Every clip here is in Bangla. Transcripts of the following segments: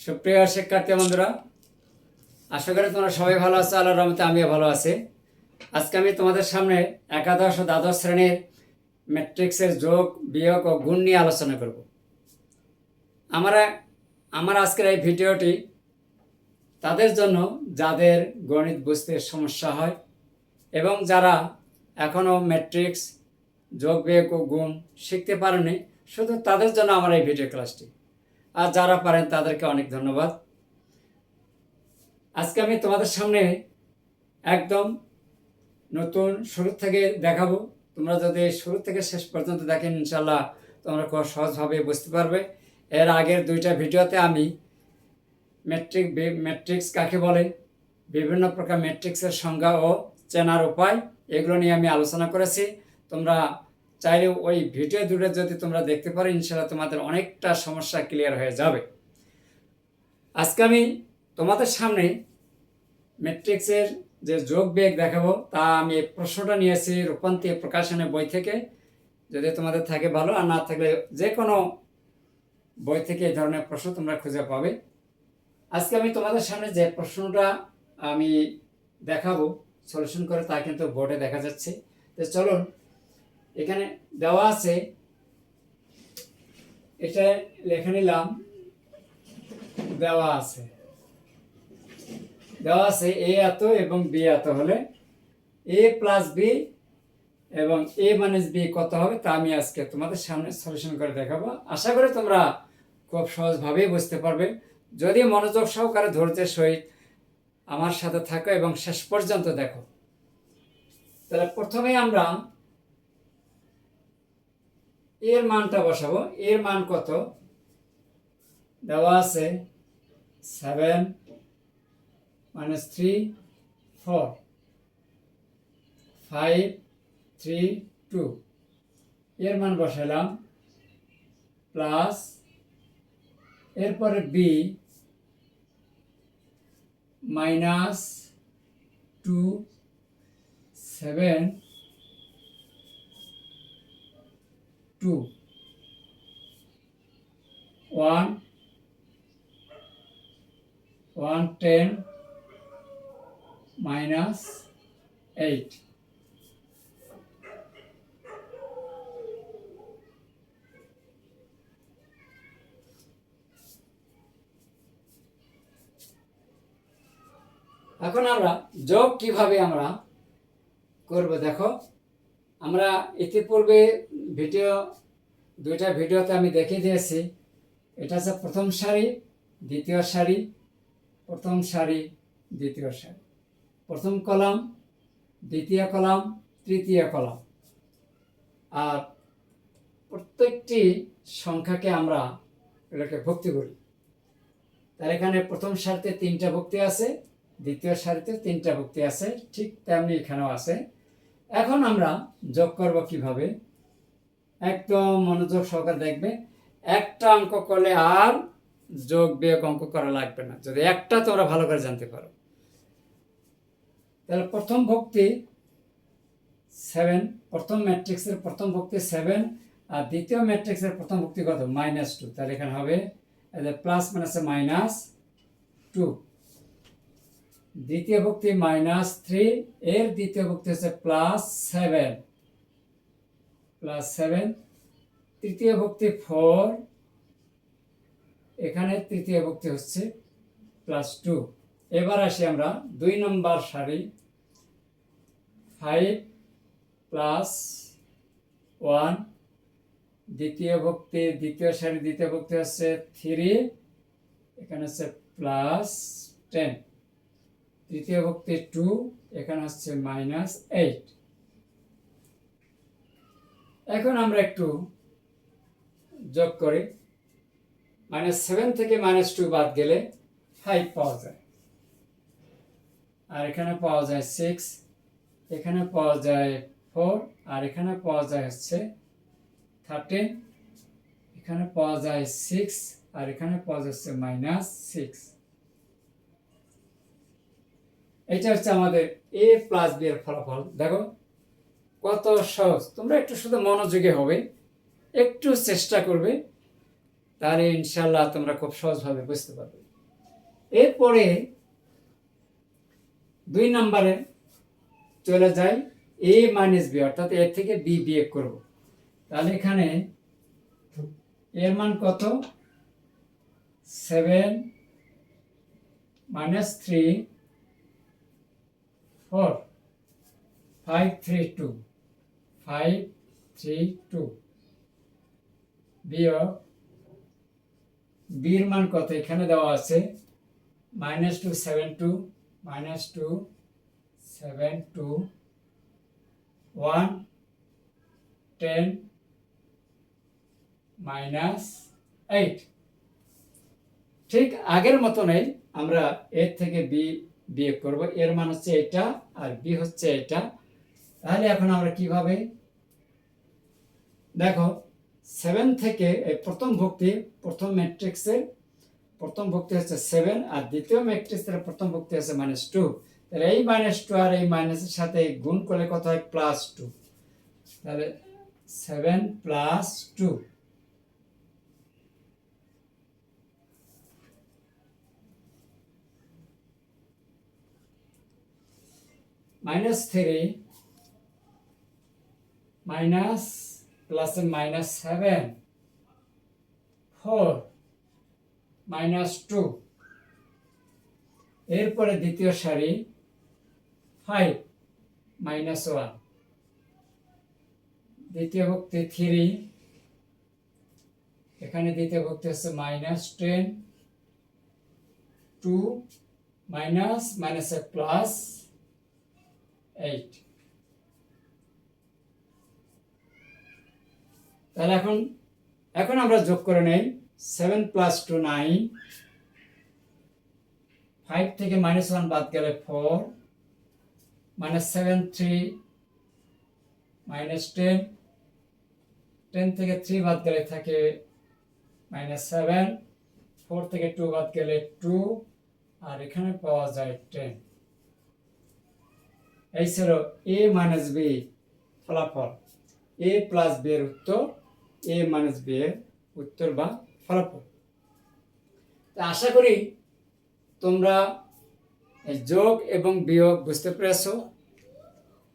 সুপ্রিয় শিক্ষার্থী বন্ধুরা, আশা করি তোমরা সবাই ভালো আছো, আল্লাহর রহমতে আমিও ভালো আছি। আজকে আমি তোমাদের সামনে একাদশ ও দ্বাদশ শ্রেণির ম্যাট্রিক্সের যোগ, বিয়োগ ও গুণ নিয়ে আলোচনা করব। আমরা, আমার আজকের এই ভিডিওটি তাদের জন্য যাদের গণিত বুঝতে সমস্যা হয় এবং যারা এখনও ম্যাট্রিক্স, যোগ, বিয়োগ ও গুণ শিখতে পারেনি, শুধু তাদের জন্য আমার এই ভিডিও ক্লাসটি। আর যারা পারেন তাদেরকে অনেক ধন্যবাদ। আজকে আমি তোমাদের সামনে একদম নতুন শুরু থেকে দেখাবো। তোমরা যদি শুরু থেকে শেষ পর্যন্ত দেখেন ইনশাল্লাহ তোমরা খুব সহজভাবে বুঝতে পারবে। এর আগের দুইটা ভিডিওতে আমি ম্যাট্রিক ম্যাট্রিক্স কাকে বলে, বিভিন্ন প্রকার ম্যাট্রিক্সের সংজ্ঞা ও চেনার উপায় এগুলো নিয়ে আমি আলোচনা করেছি। তোমরা চাইলে ওই ভিডিও দুটো যদি তোমরা দেখতে পারো ইনশাল্লাহ তোমাদের অনেকটা সমস্যা ক্লিয়ার হয়ে যাবে। আজকে আমি তোমাদের সামনে ম্যাট্রিক্সের যে যোগ বেগ দেখাবো, তা আমি এই প্রশ্নটা নিয়েছি রূপান্তী প্রকাশনের বই থেকে। যদি তোমাদের থাকে ভালো, আর না থাকলে যে কোনো বই থেকে এই ধরনের প্রশ্ন তোমরা খুঁজে পাবে। আজকে আমি তোমাদের সামনে যে প্রশ্নটা আমি দেখাবো সলিউশন করে তা কিন্তু বোর্ডে দেখা যাচ্ছে। তো চলুন এখানে দেওয়া আছে, এটা লেখে নিলাম, দেওয়া আছে। দেওয়া আছে এ এত এবং বি এত হলে এ প্লাস বি এবং এ মাইনাস বি কত হবে তা আমি আজকে তোমাদের সামনে সলিউশন করে দেখাবো। আশা করি তোমরা খুব সহজভাবেই বুঝতে পারবে। যদি মনোযোগ সহকারে ধৈর্যের সহিত আমার সাথে থাকো এবং শেষ পর্যন্ত দেখো। তাহলে প্রথমে আমরা এর মানটা বসাবো। এর মান কত? দেওয়া আছে seven minus three four five three two এর মান বসালাম প্লাস এরপরে B minus two seven two one one ten minus eight এখন আমরা যোগ কীভাবে আমরা করব দেখো? আমরা ইতিপূর্বে ভিডিও, দুইটা ভিডিওতে আমি দেখিয়ে দিয়েছি। এটা হচ্ছে প্রথম শাড়ি দ্বিতীয় শাড়ি প্রথম শাড়ি দ্বিতীয় শাড়ি প্রথম কলাম, দ্বিতীয় কলাম, তৃতীয় কলাম। আর প্রত্যেকটি সংখ্যাকে আমরা এটাকে ভক্তি করি তার এখানে প্রথম সারিতে তিনটা ভক্তি আছে, দ্বিতীয় সারিতে তিনটা ভক্তি আছে, ঠিক তেমনি এখানেও আছে। এখন আমরা যোগ করব কীভাবে? একদম মনোযোগ সহকারে দেখবে, একটা অঙ্ক করলে আর যোগ বিয়োগ অঙ্ক করা লাগবে না। যদি একটা তোমরা ভালো করে জানতে পারো। তাহলে প্রথম ভক্তি সেভেন প্রথম ম্যাট্রিক্সের প্রথম ভক্তি সেভেন আর দ্বিতীয় ম্যাট্রিক্সের প্রথম ভক্তি কত? মাইনাস টু তাহলে এখানে হবে প্লাস মাইনাসে মাইনাস টু দ্বিতীয় ভক্তি মাইনাস থ্রি এর দ্বিতীয় ভক্তি হচ্ছে প্লাস সেভেন প্লাস সেভেন তৃতীয় ভক্তি ফোর এখানে তৃতীয় ভক্তি হচ্ছে প্লাস টু এবার আসি আমরা দুই নম্বর সারি ফাইভ প্লাস ওয়ান দ্বিতীয় ভক্তি, দ্বিতীয় সারি, দ্বিতীয় ভক্তি হচ্ছে থ্রি এখানে হচ্ছে প্লাস টেন তৃতীয় ভক্তি টু, এখানে হচ্ছে মাইনাস এইট এখন আমরা একটু যোগ করি। মাইনাস সেভেন থেকে মাইনাস টু বাদ গেলে ফাইভ পাওয়া যায়। আর এখানে পাওয়া যায় সিক্স এখানে পাওয়া যায় ফোর আর এখানে পাওয়া যায় হচ্ছে থার্টিন এখানে পাওয়া যায় সিক্স আর এখানে পাওয়া যাচ্ছে মাইনাস সিক্স এটা হচ্ছে আমাদের এ প্লাস বি এর ফলাফল। দেখো, কত সহজ। তোমরা একটু শুধু মনোযোগী হবে, একটু চেষ্টা করবে, তাহলে ইনশাল্লাহ তোমরা খুব সহজভাবে বুঝতে পারবে। এরপরে দুই নম্বরে চলে যাই এ মাইনাস বি অর্থাৎ এর থেকে বি বিয়োগ করব। তাহলে এখানে এর মান কত? Seven minus three four, five three two, five three two. বিয়োগ বির মান কত? এখানে দেওয়া আছে minus two seven two, minus two seven two. One, ten, minus eight. ঠিক আগের মতনই আমরা এর থেকে বি বিয়োগ করব। এর মান হচ্ছে এটা আর বি হচ্ছে এটা। তাহলে এখন আমরা কীভাবে? দেখো সেভেন থেকে, এই প্রথম ভক্তি, প্রথম ম্যাট্রিক্সের প্রথম ভক্তি হচ্ছে সেভেন আর দ্বিতীয় ম্যাট্রিক্সের প্রথম ভক্তি হচ্ছে মাইনাস টু তাহলে এই মাইনাস টু আর এই মাইনাসের সাথে গুণ করলে কত হয়? প্লাস টু তাহলে seven plus two minus three minus plus minus seven four minus two এরপরে দ্বিতীয় সারি ফাইভ মাইনাস ওয়ান দ্বিতীয় ভক্তি থ্রি এখানে দ্বিতীয় ভক্তি হচ্ছে minus ten two minus minus plus eight তাহলে এখন এখন আমরা যোগ করে নেই। Seven plus two nine five থেকে মাইনাস ওয়ান বাদ গেলে four minus seven three minus ten ten থেকে থ্রি বাদ গেলে থাকে মাইনাস সেভেন ফোর থেকে টু বাদ গেলে টু আর এখানে পাওয়া যায় টেন এই এ মাইনাস বি ফলাফল। এ প্লাস বি এর উত্তর, এ মাইনাস বি এর উত্তর বা ফলাফল। তা আশা করি তোমরা যোগ এবং বিয়োগ বুঝতে পেরেছ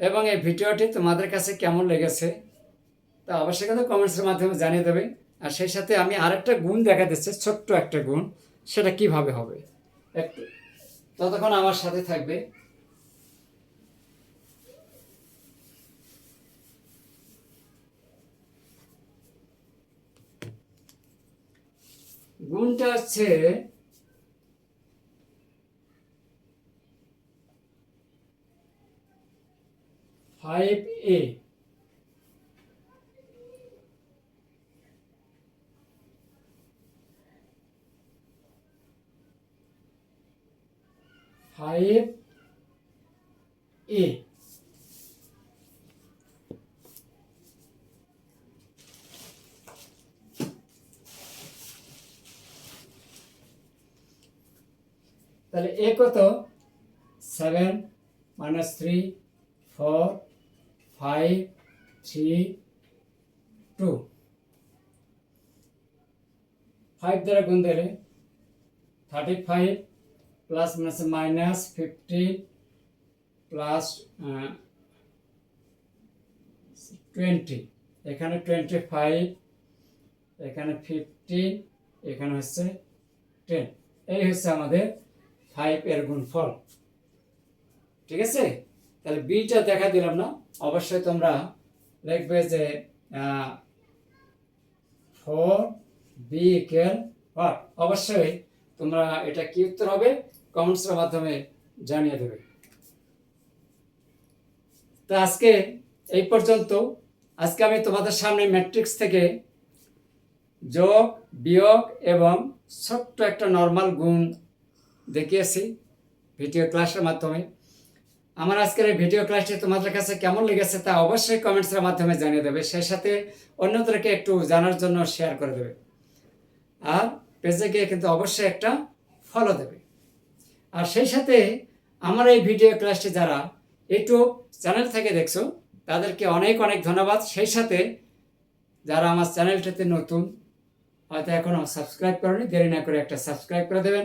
এবং এই ভিডিওটি তোমাদের কাছে কেমন লেগেছে তা অবশ্যই কিন্তু কমেন্টসের মাধ্যমে জানিয়ে দেবে। আর সেই সাথে আমি আরেকটা গুণ দেখা দিচ্ছে ছোট্ট একটা গুণ, সেটা কীভাবে হবে? একটু ততক্ষণ আমার সাথে থাকবে। গুণটা হচ্ছে ফাইভ এ ফাইভ এ তাহলে এ কত? Seven minus three four five three two five দ্বারা গুণ দিলে thirty five plus minus minus fifty plus twenty এখানে টোয়েন্টি ফাইভ এখানে ফিফটিন এখানে হচ্ছে টেন এই হচ্ছে আমাদের ফাইভ এর গুণফল। ঠিক আছে? তাহলে বিটা দেখা দিলাম না। অবশ্যই তোমরা লিখবে যে ফোর বি ইকুয়াল হোয়াট অবশ্যই তোমরা এটা কি উত্তর হবে? কমেন্টসের মাধ্যমে জানিয়ে দেবে। তো আজকে এই পর্যন্ত। আজকে আমি তোমাদের সামনে ম্যাট্রিক্স থেকে যোগ, বিয়োগ এবং ছোট্ট একটা নর্মাল গুণ দেখিয়েছি ভিডিও ক্লাসের মাধ্যমে। আমার আজকের এই ভিডিও ক্লাসটি তোমাদের কাছে কেমন লেগেছে তা অবশ্যই কমেন্টসের মাধ্যমে জানিয়ে দেবে, সেই সাথে অন্যদেরকে একটু জানার জন্য শেয়ার করে দেবে। আর পেজে গিয়ে কিন্তু অবশ্যই একটা ফলো দেবে। আর সেই সাথে আমার এই ভিডিও ক্লাসটি যারা ইউটিউব চ্যানেল থেকে দেখছ, তাদেরকে অনেক অনেক ধন্যবাদ। সেই সাথে যারা আমার চ্যানেলটিতে নতুন, হয়তো এখনও সাবস্ক্রাইব করেনি, দেরি না করে একটা সাবস্ক্রাইব করে দেবেন।